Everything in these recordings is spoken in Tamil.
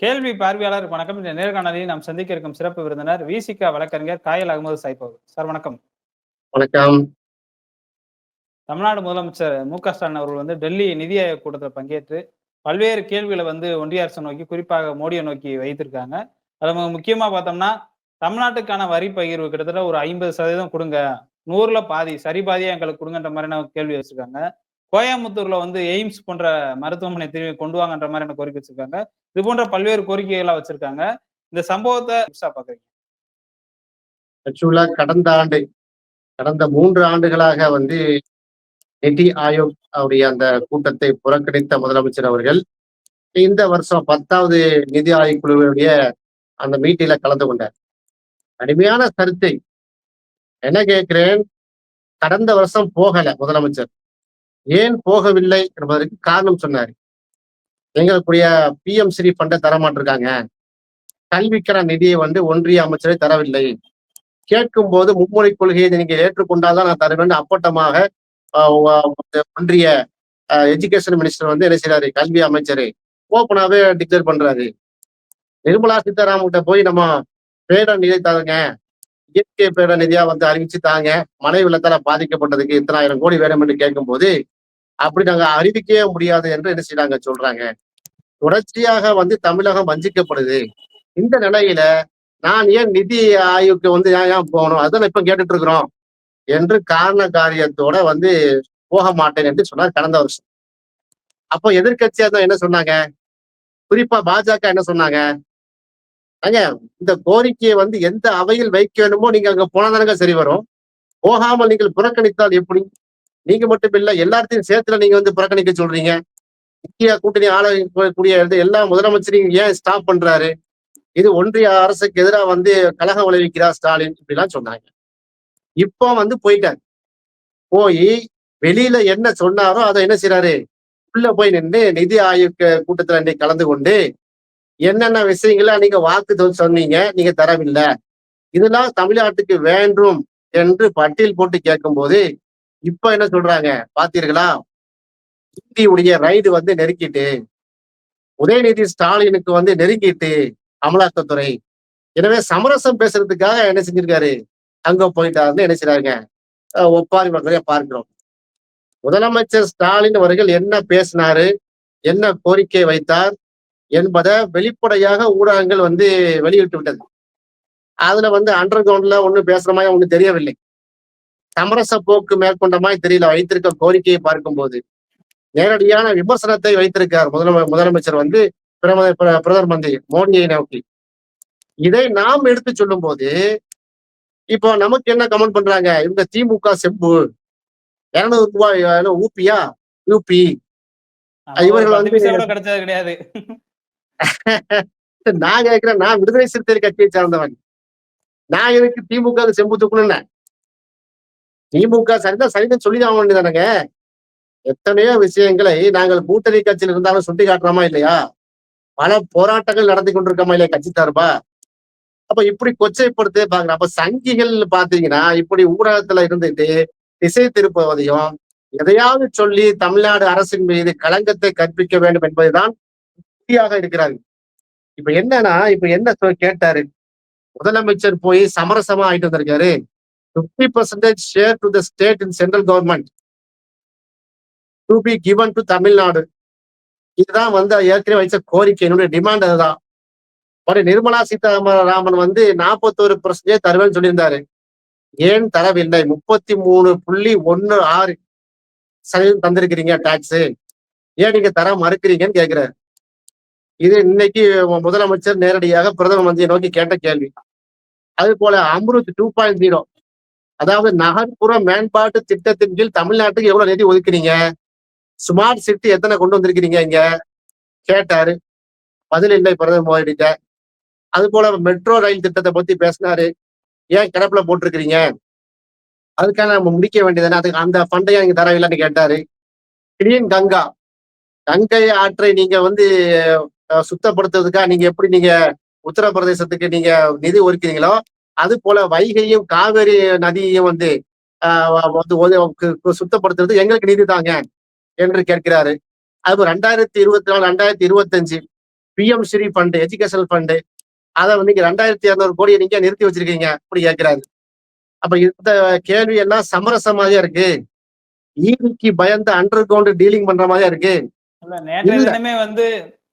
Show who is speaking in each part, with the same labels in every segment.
Speaker 1: கேள்வி பார்வையாளர் வணக்கம். இந்த நேர்காணலில் நாம் சந்திக்க இருக்கும் சிறப்பு விருந்தினர் விசிகா வழக்கறிஞர் காயல் அகமது சாய்ப் அவர் சார் வணக்கம்.
Speaker 2: வணக்கம்.
Speaker 1: தமிழ்நாடு முதலமைச்சர் மு. க. ஸ்டாலின் அவர்கள் வந்து டெல்லி நிதி ஆயோக் கூட்டத்தில் பங்கேற்று பல்வேறு கேள்விகளை வந்து ஒன்றிய அரசை நோக்கி குறிப்பாக மோடியை நோக்கி வைத்திருக்காங்க. அது முக்கியமா பார்த்தோம்னா தமிழ்நாட்டுக்கான வரி பகிர்வு கிட்டத்தட்ட ஒரு ஐம்பது சதவீதம் கொடுங்க. நூறுல பாதி சரி பாதியா எங்களுக்கு கொடுங்கன்ற மாதிரியான கேள்வி வச்சிருக்காங்க. கோயம்புத்தூர்ல வந்து எய்ம்ஸ் போன்ற மருத்துவமனை திரும்பி கொண்டு வாங்கன்ற மாதிரியான கோரிக்கை வச்சிருக்காங்க. இது போன்ற பல்வேறு கோரிக்கைகளா வச்சிருக்காங்க. இந்த சம்பவத்தை பாக்குறீங்க.
Speaker 2: ஆக்சுவலா கடந்த ஆண்டு கடந்த மூன்று ஆண்டுகளாக வந்து நிதி ஆயோக் அவருடைய அந்த கூட்டத்தை புறக்கணித்த முதலமைச்சர் அவர்கள் இந்த வருஷம் பத்தாவது நிதி ஆயோக் குழுவினுடைய அந்த மீட்டில கலந்து கொண்டார். அடிமையான கருத்தை. என்ன கேட்கிறேன்? கடந்த வருஷம் போகல முதலமைச்சர். ஏன் போகவில்லை என்பதற்கு காரணம் சொன்னார். எங்களுக்குரிய பிஎம் ஸ்ரீ ஃபண்டை தரமாட்டிருக்காங்க. கல்விக்கான நிதியை வந்து ஒன்றிய அமைச்சரை தரவில்லை. கேட்கும் போது மும்மொழி கொள்கையை நீங்க ஏற்றுக்கொண்டால்தான் நான் தருவேன். அப்பட்டமாக ஒன்றிய எஜுகேஷன் மினிஸ்டர் வந்து என்ன செய்யறாரு கல்வி அமைச்சர் ஓப்பனாவே டிக்ளேர் பண்றாரு. நிர்மலா சீதாராமன் கிட்ட போய் நம்ம பேரிடர் நிதி தருங்க. இயற்கை பேர நிதியா வந்து அறிவிச்சுட்டாங்க. தாங்க வெள்ளத்தால பாதிக்கப்பட்டதுக்கு இத்தனாயிரம் கோடி வேணும் என்று கேட்கும்போது அப்படி நாங்க அறிவிக்கவே முடியாது என்று என்ன செய்யறாங்க சொல்றாங்க. தொடர்ச்சியாக வந்து தமிழகம் வஞ்சிக்கப்படுது. இந்த நிலையில நான் ஏன் நிதி ஆய்வுக்கு வந்து ஏன் ஏன் போகணும்? அதான் இப்ப கேட்டுட்டு இருக்கிறோம் என்று காரண காரியத்தோட வந்து போக மாட்டேன் என்று சொன்னார் கடந்த வருஷம். அப்போ எதிர்கட்சியா தான் என்ன சொன்னாங்க? குறிப்பா பாஜக என்ன சொன்னாங்க? ஏங்க இந்த கோரிக்கையை வந்து எந்த அவையில் வைக்க வேணுமோ நீங்க அங்க போனாதானங்க சரி வரும். போகாமல் நீங்கள் புறக்கணித்தால் எப்படி? நீங்க மட்டும் இல்ல எல்லாத்தையும் சேர்த்துல நீங்க வந்து புறக்கணிக்க சொல்றீங்க. இந்தியா கூட்டணி ஆளக்கூடிய எல்லா முதலமைச்சரையும் ஏன் ஸ்டாப் பண்றாரு? இது ஒன்றிய அரசுக்கு எதிராக வந்து கலகம் விளைவிக்கிறார் ஸ்டாலின் இப்படிலாம் சொன்னாங்க. இப்போ வந்து போயிட்டாரு. போய் வெளியில என்ன சொன்னாரோ அதை என்ன செய்யறாரு உள்ள போய் நின்று நிதி ஆயோக் கூட்டத்துல இன்னைக்கு கலந்து கொண்டு என்னென்ன விஷயங்கள நீங்க வாக்கு சொன்னீங்க நீங்க தரவில்லை. இதெல்லாம் தமிழ்நாட்டுக்கு வேண்டும் என்று பட்டியல் போட்டு கேட்கும்போது இப்ப என்ன சொல்றாங்க? பாத்தீர்களா இந்தியுடைய ரைடு வந்து நெருக்கிட்டு உதயநிதி ஸ்டாலினுக்கு வந்து நெருங்கிட்டு அமலாக்கத்துறை. எனவே சமரசம் பேசுறதுக்காக என்ன செஞ்சிருக்காரு? அங்க போயிட்டாருன்னு என்ன செய்றாங்க ஒப்பாரி மக்களையா பார்க்கிறோம். முதலமைச்சர் ஸ்டாலின் அவர்கள் என்ன பேசினாரு? என்ன கோரிக்கை வைத்தார்? என்பதை வெளிப்படையாக ஊடகங்கள் வந்து வெளியிட்டு விட்டது. அதுல வந்து அண்டர் கிரவுண்ட்ல ஒண்ணு பேசுற மாதிரி ஒண்ணு தெரியவில்லை. சமரச போக்கு மேற்கொண்ட மாதிரி தெரியல. வைத்திருக்க கோரிக்கையை பார்க்கும்போது நேரடியான விமர்சனத்தை வைத்திருக்கார் முதலமை முதலமைச்சர் வந்து பிரதமர் பிர- பிரதமர் மந்திரி மோடியை நோக்கி. இதை நாம் எடுத்து சொல்லும் போது இப்போ நமக்கு என்ன கமெண்ட் பண்றாங்க? இவங்க திமுக செம்பு. இருநூறு ரூபாய் ஊப்பியா? யூபி. இவர்கள் வந்து-
Speaker 1: கிடையாது.
Speaker 2: நான் கேட்கிறேன் நான் விடுதலை சிறுத்தைகள் கட்சியை சார்ந்தவன். நான் எனக்கு திமுக க்கு செம்பு தூக்கணும்னு திமுக சரிதான் சரிதான் சொல்லிதான் வேண்டியதானுங்க வேண்டியதானங்க எத்தனையோ விஷயங்களை நாங்கள் கூட்டணி கட்சியில் இருந்தாலும் சுட்டி காட்டுறோமா இல்லையா? பல போராட்டங்கள் நடத்தி கொண்டிருக்கோமா இல்லையா கட்சி சார்பா? அப்ப இப்படி கொச்சைப்படுத்தே பாக்குறேன் அப்ப சங்கிகள் பாத்தீங்கன்னா இப்படி ஊடகத்துல இருந்துட்டு திசை திருப்புவதையும் எதையாவது சொல்லி தமிழ்நாடு அரசின் மீது களங்கத்தை கற்பிக்க வேண்டும் என்பதுதான் உறுதியாக இருக்கிறார்கள் இப்ப என்னன்னா இப்ப என்ன கேட்டாரு? முதலமைச்சர் போய் சமரசமா ஆயிட்டு வந்திருக்காரு. Fifty percentage share to the state in central government to be given to Tamil Nadu இதுதான் வந்து ஏற்கனவே வச்ச கோரிக்கை. என்னுடைய டிமாண்ட் அதுதான். ஒரு நிர்மலா சீதாராமன் வந்து நாற்பத்தோரு பர்சன்டேஜ் தருவேன்னு சொல்லியிருந்தாரு. ஏன் தரவில்லை? முப்பத்தி மூணு புள்ளி ஒன்னு ஆறு சதவீதம் தந்திருக்கிறீங்க டாக்ஸ் ஏன் நீங்க தர மறுக்கிறீங்கன்னு கேக்குறாரு. இது இன்னைக்கு முதலமைச்சர் நேரடியாக பிரதம மந்திரியை நோக்கி கேட்ட கேள்வி. அது போல அம்ருத் டூ பாயிண்ட் ஜீரோ. அதாவது நகர்ப்புற மேம்பாட்டு திட்டத்தின் கீழ் தமிழ்நாட்டுக்கு எவ்வளவு நிதி ஒதுக்குறீங்க? ஸ்மார்ட் சிட்டி எத்தனை கொண்டு வந்திருக்கிறீங்க இங்க? கேட்டாரு. பதில் இல்லை பிரதமர் மோடிட்ட அது போல மெட்ரோ ரயில் திட்டத்தை பத்தி பேசினாரு. ஏன் கிடப்புல போட்டிருக்கிறீங்க? அதுக்காக நம்ம முடிக்க வேண்டியதானே அதுக்கு அந்த ஃபண்டையும் நீங்க தரவில்லைன்னு கேட்டாரு. கிளீன் கங்கா. கங்கை ஆற்றை நீங்க வந்து சுத்தப்படுத்துறதுக்காக நீங்க எப்படி நீங்க உத்தரப்பிரதேசத்துக்கு நீங்க நிதி ஒதுக்குறீங்களோ அது போல வைகையும் காவேரி நதியையும் வந்து வந்து சுத்தப்படுத்துறது எங்களுக்கு நிதி தாங்க என்று கேட்கிறாரு. அது ரெண்டாயிரத்தி இருபத்தி நாலு ரெண்டாயிரத்தி இருபத்தஞ்சு PM Shri fund educational fund அதை வந்து நீங்க ரெண்டாயிரத்தி இரநூறு கோடியை நீங்க நிறுத்தி வச்சிருக்கீங்க அப்படி கேட்கிறாரு. அப்ப இந்த கேள்வி எல்லாம் சமரசமாவே இருக்கு. ஈடிக்கு பயந்து அண்டர் கிரவுண்ட் டீலிங் பண்ற மாதிரியா இருக்கு.
Speaker 1: வந்து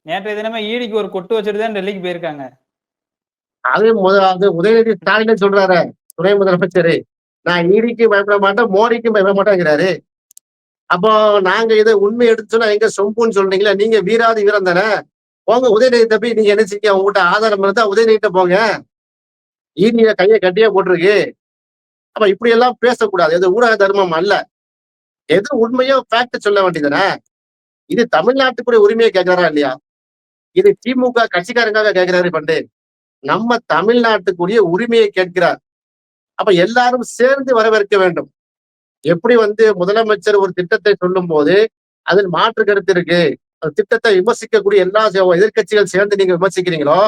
Speaker 1: நேற்றைய தினமே ஈடிக்கு ஒரு கொட்டு வச்சுட்டு தான் டெல்லிக்கு போயிருக்காங்க.
Speaker 2: அது முதலாவது அது உதயநிதி ஸ்டாலின் சொல்றாரு துணை முதலமைச்சர். நான் ஈடிக்கு பயப்பட மாட்டேன் மோடிக்கும் பயப்பட மாட்டேங்கிறாரு. அப்போ நாங்க இதை உண்மை எடுத்து எங்க சொம்புன்னு சொல்றீங்களா நீங்க வீராதி வீரம் தானே? போங்க உதயநிதி தப்பி நீங்க என்ன செய்ய உங்ககிட்ட ஆதாரம் இருந்தா உதயநிதிட்ட போங்க. ஈடிய கையை கட்டியே போட்டிருக்கு. அப்ப இப்படி எல்லாம் பேசக்கூடாது இது ஊடக தர்மம் அல்ல. எது உண்மையோ ஃபேக்ட் சொல்ல வேண்டியதுதானே இது தமிழ்நாட்டுக்குரிய உரிமையை கேட்கிறாரா இல்லையா? இது திமுக கட்சிக்காரங்க கேட்கிறாரு பண்டு நம்ம தமிழ்நாட்டுக்குரிய உரிமையை கேட்கிறார். அப்ப எல்லாரும் சேர்ந்து வரவேற்க வேண்டும். எப்படி வந்து முதலமைச்சர் ஒரு திட்டத்தை சொல்லும் போது அதில் மாற்று கருத்து இருக்கு. அந்த திட்டத்தை விமர்சிக்கக்கூடிய எல்லா எதிர்க்கட்சிகள் சேர்ந்து நீங்க விமர்சிக்கிறீங்களோ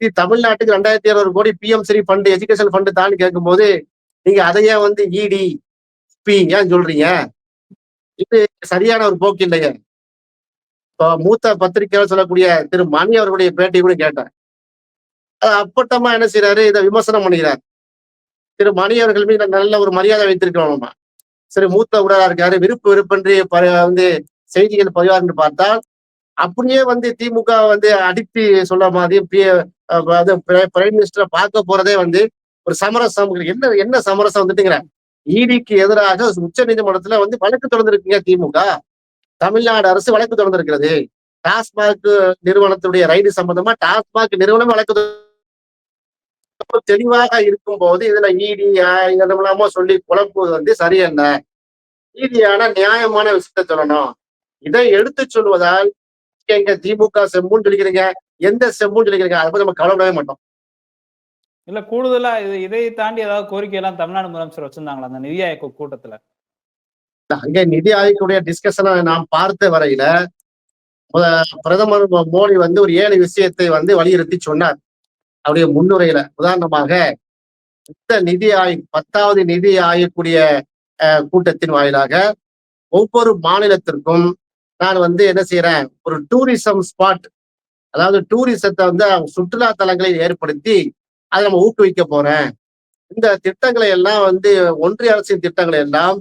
Speaker 2: இது தமிழ்நாட்டுக்கு ரெண்டாயிரத்தி இருநூறு crore PM Shri fund education fund தான் கேட்கும்போது நீங்க அதையே வந்து இடி பி ஏன் சொல்றீங்க? இது சரியான ஒரு போக்கு இல்லையே. இப்போ மூத்த பத்திரிகையாளர் சொல்லக்கூடிய திரு மணி அவர்களுடைய பேட்டி கூட கேட்டேன். அது அப்பட்டமா என்ன செய்யறாரு இதை விமர்சனம் பண்ணுகிறார் திரு மணி அவர்கள் மீது நல்ல ஒரு மரியாதை வைத்திருக்கிறோம் சரி மூத்த உடலா இருக்காரு. விருப்பு விருப்பன்றி ப- வந்து செய்திகள் பதிவாருன்னு பார்த்தால் அப்படியே வந்து திமுக வந்து அடித்து சொல்ல மாதிரி பிரைம் மினிஸ்டரை பார்க்க போறதே வந்து ஒரு சமரசம். என்ன என்ன சமரசம் வந்துட்டுங்கிற ஈடிக்கு எதிராக உச்ச நீதிமன்றத்துல வந்து வழக்கு தொடர்ந்துருக்கீங்க திமுக. தமிழ்நாடு அரசு வழக்கு தொடர்ந்திருக்கிறது. டாஸ்மாக் நிறுவனத்துடைய ரைடு சம்பந்தமா டாஸ்மாக் நிறுவனம் வழக்கு தெளிவாக இருக்கும் போது இதுல ஈடி இதெல்லாமோ சொல்லி குழப்புவது வந்து சரியல்ல. நீதியான நியாயமான விஷயத்த சொல்லணும். இதை எடுத்து சொல்வதால் எங்க திமுக செம்புன்னு சொல்லிக்கிறீங்க. எந்த செம்புன்னு சொல்லிக்கிறீங்க? அதை நம்ம கவலைப்படவே மாட்டோம்.
Speaker 1: இல்ல கூடுதலா இது இதை தாண்டி ஏதாவது கோரிக்கை எல்லாம் தமிழ்நாடு முதலமைச்சர் வச்சிருந்தாங்களா அந்த நிதி ஆயோக் கூட்டத்துல?
Speaker 2: அங்க நிதி ஆயோக்குடைய டிஸ்கஷனை நாம் பார்த்த வரையில பிரதமர் மோடி வந்து ஒரு ஏழு விஷயத்தை வந்து வலியுறுத்தி சொன்னார். அவருடைய முன்னுரையில. உதாரணமாக இந்த நிதி ஆய் பத்தாவது நிதி ஆயக்கூடிய கூட்டத்தின் வாயிலாக ஒவ்வொரு மாநிலத்திற்கும் நான் வந்து என்ன செய்யறேன் ஒரு டூரிசம் ஸ்பாட் அதாவது டூரிசத்தை வந்து அவங்க சுற்றுலா தலங்களை ஏற்படுத்தி அதை நம்ம ஊக்குவிக்க போறேன். இந்த திட்டங்களை எல்லாம் வந்து ஒன்றிய அரசின் திட்டங்களை எல்லாம்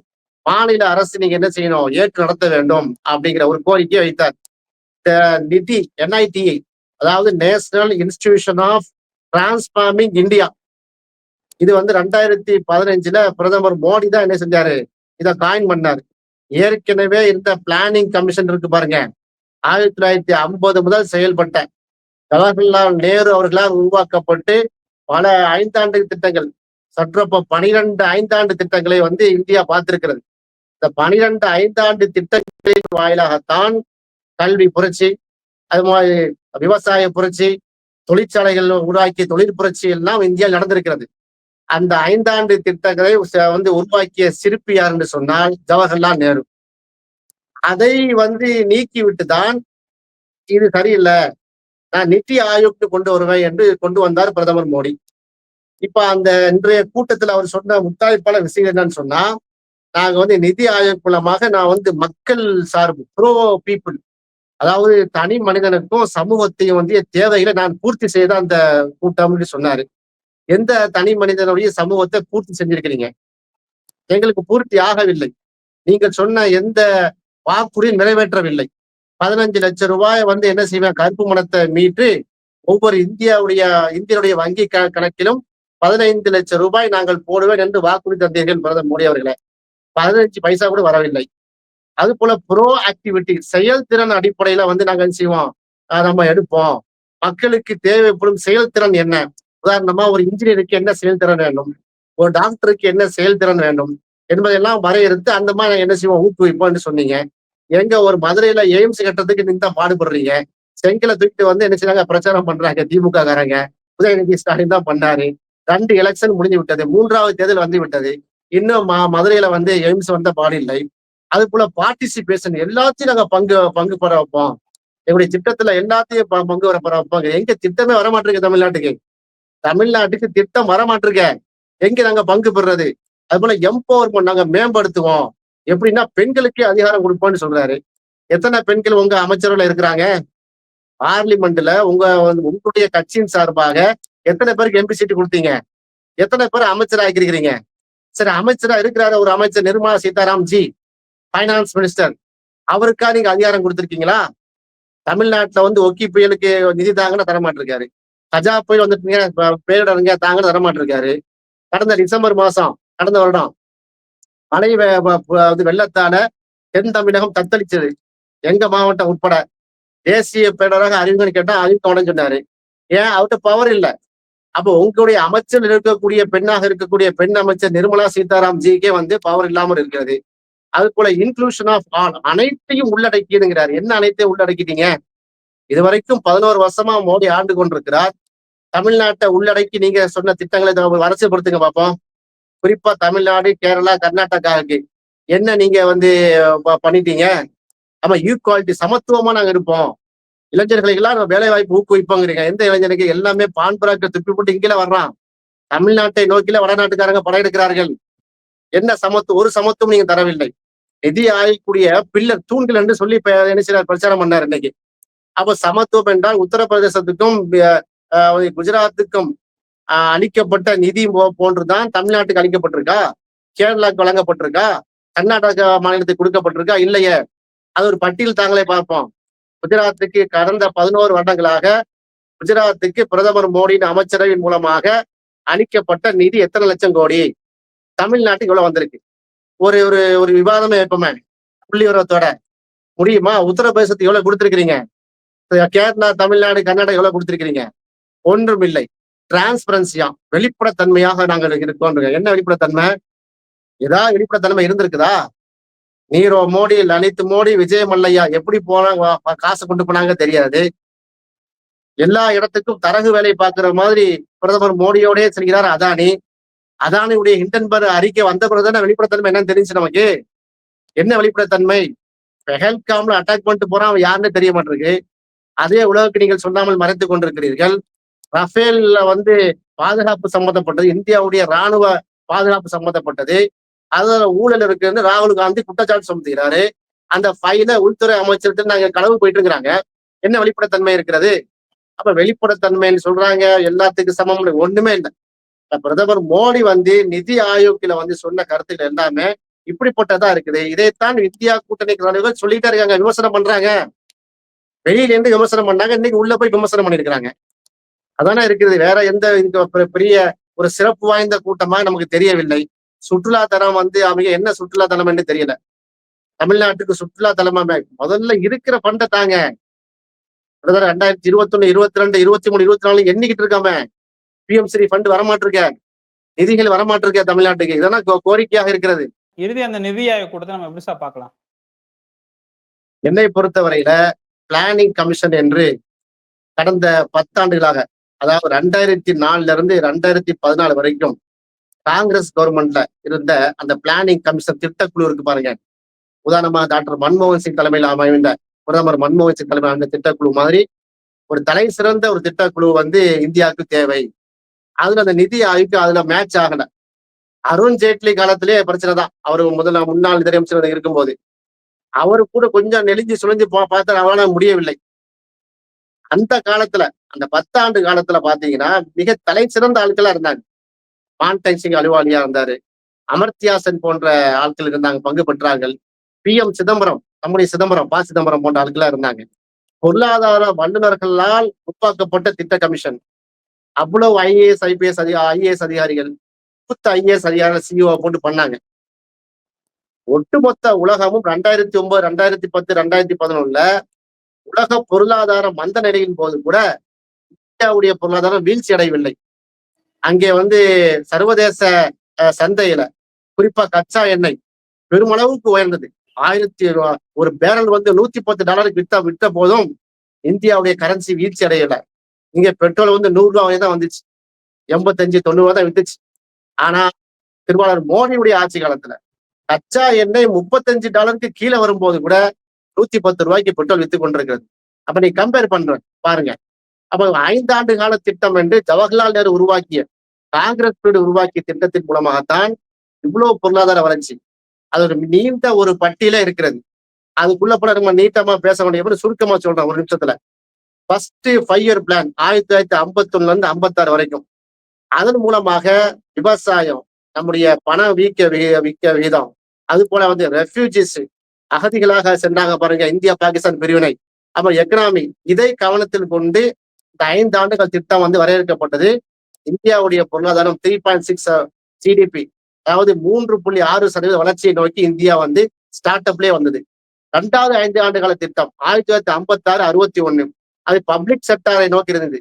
Speaker 2: மாநில அரசு நீங்க என்ன செய்யணும்? ஏற்று நடத்த வேண்டும் அப்படிங்கிற ஒரு கோரிக்கையை வைத்தார். நிதி என்ஐடிஐ அதாவது national institution of transforming India இது வந்து ரெண்டாயிரத்தி பதினஞ்சுல பிரதமர் மோடி தான் என்ன செஞ்சாரு? இதை காயின் பண்ணாரு. ஏற்கனவே இருந்த பிளானிங் கமிஷன் இருக்கு பாருங்க. ஆயிரத்தி தொள்ளாயிரத்தி ஐம்பது முதல் செயல்பட்ட ஜவஹர்லால் நேரு அவர்களால் உருவாக்கப்பட்டு பல ஐந்தாண்டு திட்டங்கள் சற்றப்ப பனிரெண்டு ஐந்தாண்டு திட்டங்களை வந்து இந்தியா பார்த்திருக்கிறது. இந்த பனிரெண்டு ஐந்தாண்டு திட்டங்களின் வாயிலாகத்தான் கல்வி புரட்சி அது மாதிரி விவசாய புரட்சி தொழிற்சாலைகள் உருவாக்கிய தொழில் புரட்சி எல்லாம் இந்தியாவில் நடந்திருக்கிறது. அந்த ஐந்தாண்டு திட்டங்களை வந்து உருவாக்கிய சிற்பி யார் என்று சொன்னால் ஜவஹர்லால் நேரு. அதை வந்து நீக்கிவிட்டு தான் இது சரியில்லை. நான் நித்தி ஆயோக்கு கொண்டு வருவேன் என்று கொண்டு வந்தார் பிரதமர் மோடி. இப்ப அந்த இன்றைய கூட்டத்துல அவர் சொன்ன முத்தாய்ப்பான விஷயம் என்னன்னு சொன்னா நாங்க வந்து நிதி ஆயோக் மூலமாக நான் வந்து மக்கள் சார்பு ப்ரோ பீப்புள் அதாவது தனி மனிதனுக்கும் சமூகத்தையும் வந்து தேவைகளை நான் பூர்த்தி செய்த அந்த கூட்டம்னு சொன்னாரு. எந்த தனி மனிதனுடைய சமூகத்தை பூர்த்தி செஞ்சிருக்கிறீங்க? எங்களுக்கு பூர்த்தி ஆகவில்லை. நீங்கள் சொன்ன எந்த வாக்குறுதி நிறைவேற்றவில்லை. பதினஞ்சு லட்சம் ரூபாய் வந்து என்ன செய்வேன்? கருப்பு மனத்தை மீட்டு ஒவ்வொரு இந்தியாவுடைய இந்தியனுடைய வங்கி க- கணக்கிலும் பதினைந்து லட்சம் ரூபாய் நாங்கள் போடுவேன் என்று வாக்குறுதி தந்தீர்கள் பிரதமர் மோடி அவர்களே. பதினஞ்சு பைசா கூட வரவில்லை. அது போல ப்ரோ ஆக்டிவிட்டி செயல்திறன் அடிப்படையில வந்து நாங்க என்ன செய்வோம்? நம்ம எடுப்போம். மக்களுக்கு தேவைப்படும் செயல்திறன் என்ன? உதாரணமா ஒரு இன்ஜினியருக்கு என்ன செயல்திறன் வேண்டும்? ஒரு டாக்டருக்கு என்ன செயல்திறன் வேண்டும்? என்பதெல்லாம் வரையறுத்து அந்த மாதிரி நாங்க என்ன செய்வோம்? ஊக்குவிப்போம்னு சொன்னீங்க. எங்க ஒரு மதுரையில எய்ம்ஸ் கட்டுறதுக்கு நீங்க தான் பாடுபடுறீங்க. செங்கலை தூக்கிட்டு வந்து என்ன செய்றாங்க? பிரச்சாரம் பண்றாங்க. திமுக காரங்க உதயநிதி ஸ்டாலின் தான் பண்ணாரு. ரெண்டு எலெக்ஷன் முடிஞ்சு விட்டது. மூன்றாவது தேர்தல் வந்து விட்டது. இன்னும் மதுரையில வந்து எய்ம்ஸ் வந்த பாடில்லை அது போல பார்ட்டிசிபேஷன் எல்லாத்தையும் நாங்க பங்கு பங்கு பெற வைப்போம். எங்களுடைய திட்டத்துல எல்லாத்தையும் பங்கு வர பெற வைப்போம் எங்க திட்டமே வர மாட்டிருக்கு தமிழ்நாட்டுக்கு. தமிழ்நாட்டுக்கு திட்டம் வர மாட்டிருக்க எங்க நாங்க பங்கு பெறுறது? அது போல எம்பவர்மெண்ட் நாங்க மேம்படுத்துவோம். எப்படின்னா பெண்களுக்கே அதிகாரம் கொடுப்போம்னு சொல்றாரு. எத்தனை பெண்கள் உங்க அமைச்சர்கள் இருக்கிறாங்க? பார்லிமெண்ட்ல உங்க வந்து உங்களுடைய கட்சியின் சார்பாக எத்தனை பேருக்கு எம்பி சீட்டு கொடுத்தீங்க? எத்தனை பேர் அமைச்சர் ஆக்கிருக்கிறீங்க சரி அமைச்சரா இருக்கிறாரு ஒரு அமைச்சர் நிர்மலா சீதாராம் ஜி பைனான்ஸ் மினிஸ்டர் அவருக்கா நீங்க அதிகாரம் கொடுத்திருக்கீங்களா? தமிழ்நாட்டுல வந்து ஒக்கி புயலுக்கு நிதி தாங்கன்னு தரமாட்டிருக்காரு கஜா புயல் வந்துட்டீங்க எங்கேயா தாங்கன்னு தரமாட்டிருக்காரு கடந்த டிசம்பர் மாசம் கடந்த வருடம் மழை வெ- வந்து வெள்ளத்தால தென் தமிழகம் தத்தளிச்சது. எங்க மாவட்டம் உட்பட. தேசிய பேரிடராக அறிவிங்கன்னு கேட்டா அறிவிக்க உடனே சொன்னாரு. ஏன் அவர்கிட்ட பவர் இல்ல. அப்போ உங்களுடைய அமைச்சர் இருக்கக்கூடிய பெண்ணாக இருக்கக்கூடிய பெண் அமைச்சர் நிர்மலா சீதாராம் ஜிக்கே வந்து பவர் இல்லாமல் இருக்கிறது. அது போல இன்க்ளூஷன் ஆஃப் ஆல் அனைத்தையும் உள்ளடக்கிடுங்கிறார் என்ன அனைத்தையும் உள்ளடக்கிட்டீங்க? இதுவரைக்கும் பதினோரு வருஷமா மோடி ஆண்டு கொண்டிருக்கிறார். தமிழ்நாட்டை உள்ளடக்கி நீங்க சொன்ன திட்டங்களை வரிசைப்படுத்துங்க பார்ப்போம் குறிப்பா தமிழ்நாடு கேரளா கர்நாடகாவுக்கு என்ன நீங்க வந்து பண்ணிட்டீங்க? ஆமா ஈக்குவாலிட்டி சமத்துவமா நாங்க இருப்போம். இளைஞர்களுக்கு எல்லாம் வேலை வாய்ப்பு ஊக்குவிப்போங்கிறீங்க. எந்த இளைஞனுக்கு எல்லாமே பான் பிராக்க துப்பி போட்டு இங்கே வர்றான்? தமிழ்நாட்டை நோக்கில வடநாட்டுக்காரங்க படையெடுக்கிறார்கள் என்ன சமத்துவம் ஒரு சமத்துவம் நீங்க தரவில்லை. நிதி ஆயக்கூடிய பில்லர் தூண்கள் என்று சொல்லி என்ன பிரச்சாரம் பண்ணார் இன்னைக்கு. அப்ப சமத்துவம் என்றால் உத்தரப்பிரதேசத்துக்கும் குஜராத்துக்கும் அளிக்கப்பட்ட நிதி போன்றுதான் தமிழ்நாட்டுக்கு அளிக்கப்பட்டிருக்கா? கேரளாக்கு வழங்கப்பட்டிருக்கா? கர்நாடகா மாநிலத்துக்கு கொடுக்கப்பட்டிருக்கா? இல்லையே. அது ஒரு பட்டியல் தாங்களே பார்ப்போம். குஜராத்துக்கு கடந்த பதினோரு வருடங்களாக குஜராத்துக்கு பிரதமர் மோடியின் அமைச்சரவையின் மூலமாக அளிக்கப்பட்ட நிதி எத்தனை லட்சம் கோடி? தமிழ்நாட்டுக்கு இவ்வளவு வந்திருக்கு. ஒரு ஒரு ஒரு விவாதமே வைப்போமே. புள்ளிவரத்தோட முடியுமா? உத்தரப்பிரதேசத்துக்கு எவ்வளவு கொடுத்திருக்கிறீங்க? கேரளா தமிழ்நாடு கர்நாடகா எவ்வளவு கொடுத்திருக்கிறீங்க? ஒன்றும் இல்லை டிரான்ஸ்பரன்சியா. வெளிப்படத்தன்மையாக நாங்கள் இருக்கோம். என்ன வெளிப்படத்தன்மை? ஏதாவது வெளிப்படத்தன்மை இருந்திருக்குதா? நீரோ மோடி லலித் மோடி விஜய் மல்லையா எப்படி போனாங்க வா- காசு கொண்டு போனாங்க தெரியாது. எல்லா இடத்துக்கும் தரகு வேலை பார்க்கிற மாதிரி பிரதமர் மோடியோடய செல்கிறார் அதானி. அதானியுடைய ஹிண்டன்பர்க் அறிக்கை வந்த பிறகுதானே வெளிப்படத்தன்மை என்னன்னு தெரிஞ்சு நமக்கு. என்ன வெளிப்படத்தன்மை? பெஹல்காம்ல அட்டாக் பண்ணிட்டு போறான் அவன் யாருன்னு தெரிய மாட்டிருக்கு அதே உலகக்கு நீங்கள் சொல்லாமல் மறைத்து கொண்டிருக்கிறீர்கள். ரஃபேல்ல வந்து பாதுகாப்பு சம்பந்தப்பட்டது. இந்தியாவுடைய ராணுவ பாதுகாப்பு சம்பந்தப்பட்டது. அதுல ஊழல் இருக்குன்னு ராகுல் காந்தி குற்றச்சாட்டு சுமத்துகிறாரு. அந்த ஃபைல உள்துறை அமைச்சர்கிட்ட நாங்க களவு போயிட்டு இருக்கிறாங்க. என்ன வெளிப்படைத்தன்மை இருக்கிறது? அப்ப வெளிப்படைத்தன்மைன்னு சொல்றாங்க. எல்லாத்துக்கும் சமம் ஒண்ணுமே இல்லை. பிரதமர் மோடி வந்து நிதி ஆயோக்கில வந்து சொன்ன கருத்துக்கள் எல்லாமே இப்படிப்பட்டதா இருக்குது. இதைத்தான் இந்தியா கூட்டணி தலைவர்கள் சொல்லிட்டே இருக்காங்க விமர்சனம் பண்றாங்க. வெளியில இருந்து விமர்சனம் பண்ணாங்க இன்னைக்கு உள்ள போய் விமர்சனம் பண்ணிருக்கிறாங்க. அதானே இருக்குது வேற எந்த பெரிய ஒரு சிறப்பு வாய்ந்த கூட்டமா நமக்கு தெரியவில்லை. சுற்றுலா தலம் வந்து அவங்க என்ன சுற்றுலா தலம் என்று தெரியல. தமிழ்நாட்டுக்கு சுற்றுலா தலமா முதல்ல இருக்கிற பண்டை தாங்க. ரெண்டாயிரத்தி இருபத்தொன்னு இருபத்தி ரெண்டு இருபத்தி மூணு இருபத்தி நாலு எண்ணிக்கிட்டு இருக்காம பிஎம்சி ஃபண்ட் வரமாட்டிருக்க. நிதிகள் வரமாட்டிருக்க தமிழ்நாட்டுக்கு. இதெல்லாம் கோரிக்கையாக இருக்கிறது.
Speaker 1: இறுதி அந்த நிதி கூட்டத்தை நம்ம எப்படி சார் பார்க்கலாம்?
Speaker 2: என்னை பொறுத்தவரையில பிளானிங் கமிஷன் என்று கடந்த பத்தாண்டுகளாக அதாவது ரெண்டாயிரத்தி நாலுல இருந்து ரெண்டாயிரத்தி பதினாலு வரைக்கும் காங்கிரஸ் கவர்மெண்ட்ல இருந்த அந்த பிளானிங் கமிஷன் திட்டக்குழு இருக்கு பாருங்க. உதாரணமா டாக்டர் மன்மோகன் சிங் தலைமையில் அமைந்த பிரதமர் மன்மோகன் சிங் தலைமையில் அமைந்த திட்டக்குழு மாதிரி ஒரு தலை சிறந்த ஒரு திட்டக்குழு வந்து இந்தியாவுக்கு தேவை. அதுல அந்த நிதி ஆய்வுக்கு அதுல மேட்ச் ஆகல. அருண் ஜேட்லி காலத்திலே பிரச்சனை தான். அவர் முதல்ல முன்னாள் நிதியமைச்சர் இருக்கும்போது. அவரு கூட கொஞ்சம் நெளிஞ்சு சுழஞ்சு பா பார்த்தா அவரால் முடியவில்லை. அந்த காலத்துல அந்த பத்தாண்டு காலத்துல பாத்தீங்கன்னா மிக தலை சிறந்த ஆட்களா இருந்தாங்க. மான்டைன் சிங் அலுவாலியா இருந்தாரு. அமர்த்தியா சென் போன்ற ஆட்கள் இருந்தாங்க பங்கு பெற்றார்கள். பி. எம். சிதம்பரம் நம்முடைய சிதம்பரம் ப. சிதம்பரம் போன்ற ஆட்களா இருந்தாங்க. பொருளாதார வல்லுநர்களால் உருவாக்கப்பட்ட திட்ட கமிஷன். அவ்வளவு ஐஏஎஸ் ஐபிஎஸ் அதிகா ஐஏஎஸ் அதிகாரிகள் மூத்த ஐஏஎஸ் அதிகாரிகள் சிஇஓ போட்டு பண்ணாங்க. ஒட்டுமொத்த உலகமும் ரெண்டாயிரத்தி ஒன்பது ரெண்டாயிரத்தி பத்து ரெண்டாயிரத்தி பதினொன்னுல உலக பொருளாதார மந்த நிலையின் போது கூட இந்தியாவுடைய பொருளாதாரம் வீழ்ச்சி அடையவில்லை அங்கே வந்து சர்வதேச சந்தையில குறிப்பா கச்சா எண்ணெய் பெருமளவுக்கு உயர்ந்தது. ஆயிரத்தி ஒரு பேரல் வந்து நூத்தி பத்து டாலருக்கு வித்த விட்ட போதும் இந்தியாவுடைய கரன்சி வீழ்ச்சி அடையல. இங்க பெட்ரோல் வந்து நூறு ரூபாய் தான் வந்துச்சு. எண்பத்தஞ்சு தொண்ணூறு ரூபா தான் வித்துச்சு. ஆனா திருவாளர் மோடியுடைய ஆட்சி காலத்துல கச்சா எண்ணெய் முப்பத்தஞ்சு டாலருக்கு கீழே வரும்போது கூட நூத்தி பத்து ரூபாய்க்கு பெட்ரோல் வித்து கொண்டிருக்கிறது. அப்ப நீ கம்பேர் பண்ற பாருங்க. அப்ப ஐந்தாண்டு கால திட்டம் என்று ஜவஹர்லால் நேரு உருவாக்கிய காங்கிரஸ் பீரியட் உருவாக்கிய திட்டத்தின் மூலமாகத்தான் இவ்வளவு பொருளாதார வளர்ச்சி. அது ஒரு நீண்ட ஒரு பட்டியலே இருக்கிறது. அதுக்குள்ள போல நம்ம நீட்டமா பேச வேண்டிய சுருக்கமா சொல்றேன் ஒரு நிமிஷத்துல. ஃபர்ஸ்ட் ஃபைவ் இயர் பிளான் ஆயிரத்தி தொள்ளாயிரத்தி ஐம்பத்தி ஒண்ணுல இருந்து ஐம்பத்தாறு வரைக்கும். அதன் மூலமாக விவசாயம் நம்முடைய பணம் வீக்க வி- விக்க விகிதம் அது போல வந்து ரெஃப்யூஜிஸ் அகதிகளாக சென்றாங்க பாருங்க இந்தியா பாகிஸ்தான் பிரிவினை அப்புறம் எக்கனாமி இதை கவனத்தில் கொண்டு இந்த ஐந்து ஆண்டுகள் திட்டம் வந்து வரையறுக்கப்பட்டது. இந்தியாவுடைய பொருளாதாரம் த்ரீ பாயிண்ட் சிக்ஸ் ஜிடிபி அதாவது மூன்று புள்ளி ஆறு சதவீத வளர்ச்சியை நோக்கி இந்தியா வந்து ஸ்டார்ட் அப்லயே வந்தது. ரெண்டாவது ஐந்து ஆண்டு கால திட்டம் ஆயிரத்தி தொள்ளாயிரத்தி ஐம்பத்தி ஆறு அறுபத்தி ஒண்ணு. அது பப்ளிக் செக்டரை நோக்கி இருந்தது.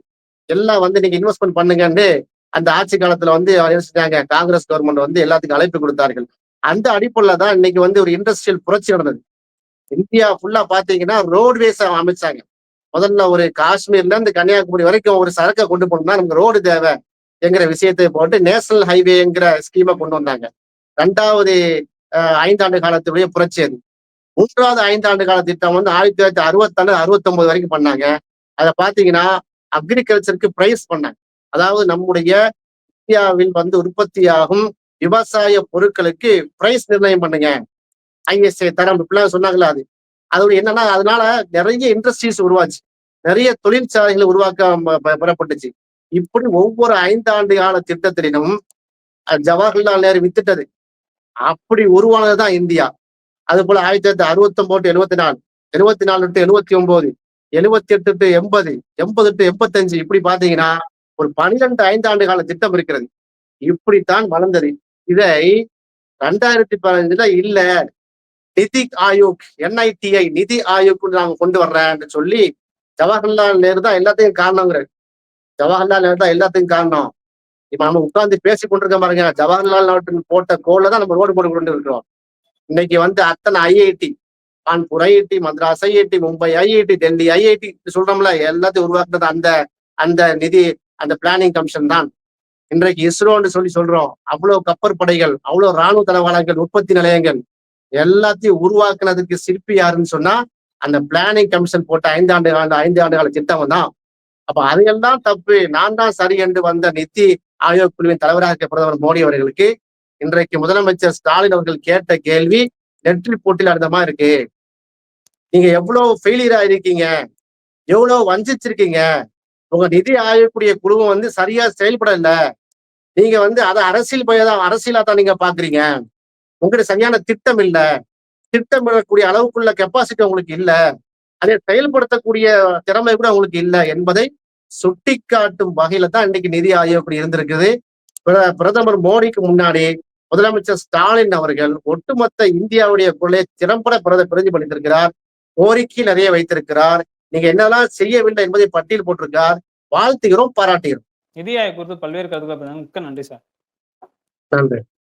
Speaker 2: எல்லாம் வந்து நீங்க இன்வெஸ்ட்மெண்ட் பண்ணுங்கன்னு அந்த ஆட்சி காலத்துல வந்து செஞ்சாங்க காங்கிரஸ் கவர்மெண்ட் வந்து எல்லாத்துக்கும் அழைப்பு கொடுத்தார்கள். அந்த அடிப்படையில தான் இன்னைக்கு வந்து ஒரு இண்டஸ்ட்ரியல் புரட்சி நடந்தது. இந்தியா ஃபுல்லா பாத்தீங்கன்னா ரோட்வேஸ் அமைச்சாங்க. முதல்ல ஒரு காஷ்மீர்ல இருந்து கன்னியாகுமரி வரைக்கும் ஒரு சரக்கை கொண்டு போகணும்னா நமக்கு ரோடு தேவை. என்கிற விஷயத்தை போட்டு நேஷனல் ஹைவேங்கிற ஸ்கீமை கொண்டு வந்தாங்க. ரெண்டாவது ஐந்தாண்டு காலத்துடைய புரட்சி அது மூன்றாவது ஐந்தாண்டு கால திட்டம் வந்து ஆயிரத்தி தொள்ளாயிரத்தி அறுபத்தாண்டு அறுபத்தொன்பது வரைக்கும் பண்ணாங்க. அதை பார்த்தீங்கன்னா அக்ரிகல்ச்சருக்கு பிரைஸ் பண்ணாங்க. அதாவது நம்முடைய இந்தியாவில் வந்து உற்பத்தியாகும் விவசாய பொருட்களுக்கு பிரைஸ் நிர்ணயம் பண்ணுங்க. ஐஎஸ்ஐ தரம் இப்படிலாம் சொன்னாங்களா அது. அதோட என்னன்னா அதனால நிறைய இண்டஸ்ட்ரீஸ் உருவாச்சு. நிறைய தொழிற்சாலைகளை உருவாக்க பெறப்பட்டுச்சு. இப்படி ஒவ்வொரு ஐந்தாண்டு கால திட்டத்திலும் ஜவஹர்லால் நேரு வித்துட்டது. அப்படி உருவானதுதான் இந்தியா. அது போல ஆயிரத்தி தொள்ளாயிரத்தி அறுபத்தி ஒன்பது எழுபத்தி நாலு எழுபத்தி நாலு டு எழுபத்தி ஒன்பது எழுபத்தி எட்டு டு எண்பது எண்பது டு எண்பத்தஞ்சு இப்படி பாத்தீங்கன்னா ஒரு பனிரெண்டு ஐந்தாண்டு கால திட்டம் இருக்கிறது. இப்படித்தான் வளர்ந்தது. இதை ரெண்டாயிரத்தி பதினஞ்சுல இல்ல நிதி ஆயோக் என்ஐடிஐ நிதி ஆயோக் நாங்க கொண்டு வர்றேன்னு சொல்லி ஜவஹர்லால் நேரு தான் எல்லாத்தையும் காரணங்கிறாரு ஜவஹர்லால் நேரு தான் எல்லாத்தையும் காரணம். இப்ப நம்ம உட்கார்ந்து பேசி கொண்டிருக்க பாருங்க ஜவஹர்லால் நேரு போட்ட கோல்ல தான் நம்ம ரோடு போட்டு கொண்டு இருக்கிறோம் இன்னைக்கு வந்து அத்தனை IIT Kanpur IIT Madras IIT Mumbai IIT Delhi IIT சொல்றோம்ல எல்லாத்தையும் உருவாக்குறது அந்த அந்த நிதி அந்த பிளானிங் கமிஷன் தான். இன்றைக்கு இஸ்ரோன்னு சொல்லி சொல்றோம் அவ்வளவு கப்பற்படைகள் அவ்வளவு ராணுவ தளவாளங்கள் உற்பத்தி நிலையங்கள் எல்லாத்தையும் உருவாக்குனதுக்கு சிற்பி யாருன்னு சொன்னா அந்த பிளானிங் கமிஷன் போட்ட ஐந்தாண்டு கால ஐந்து ஆண்டு கால திட்டம் தான். அப்ப அதையெல்லாம் தப்பு. நான் தான் சரி என்று வந்த நித்தி ஆயோக் குழுவின் தலைவராக பிரதமர் மோடி அவர்களுக்கு இன்றைக்கு முதலமைச்சர் ஸ்டாலின் அவர்கள் கேட்ட கேள்வி நெற்றில் போட்டியில் அடுத்தமா இருக்கு? நீங்க எவ்வளவு ஃபெயிலியரா ஆயிருக்கீங்க எவ்வளவு வஞ்சிச்சிருக்கீங்க? உங்க நிதி ஆயக்கூடிய குழுவும் வந்து சரியா செயல்படல. நீங்க வந்து அதை அரசியல் பயதான் அரசியலா தான் நீங்க பாக்குறீங்க. உங்ககிட்ட சரியான திட்டம் இல்ல. திட்டமிடக்கூடிய அளவுக்குள்ள கெப்பாசிட்டி உங்களுக்கு இல்ல. அதை செயல்படுத்தக்கூடிய திறமை கூட உங்களுக்கு இல்ல என்பதை சுட்டிக்காட்டும் வகையில தான் இன்னைக்கு நிதி ஆயோக் இருந்திருக்குது. பிர- பிரதமர் மோடிக்கு முன்னாடி முதலமைச்சர் ஸ்டாலின் அவர்கள் ஒட்டுமொத்த இந்தியாவுடைய குரலை திறம்பட பிரத பிரதிபலித்திருக்கிறார். கோரிக்கை நிறைய வைத்திருக்கிறார். நீங்க என்னெல்லாம் செய்யவில்லை என்பதை பட்டியல் போட்டிருக்கார். வாழ்த்துகிறோம் பாராட்டுகிறோம்.
Speaker 1: நிதி ஆயோக் குறித்து பல்வேறு கருத்துக்களை மிக்க நன்றி சார்.
Speaker 2: நன்றி.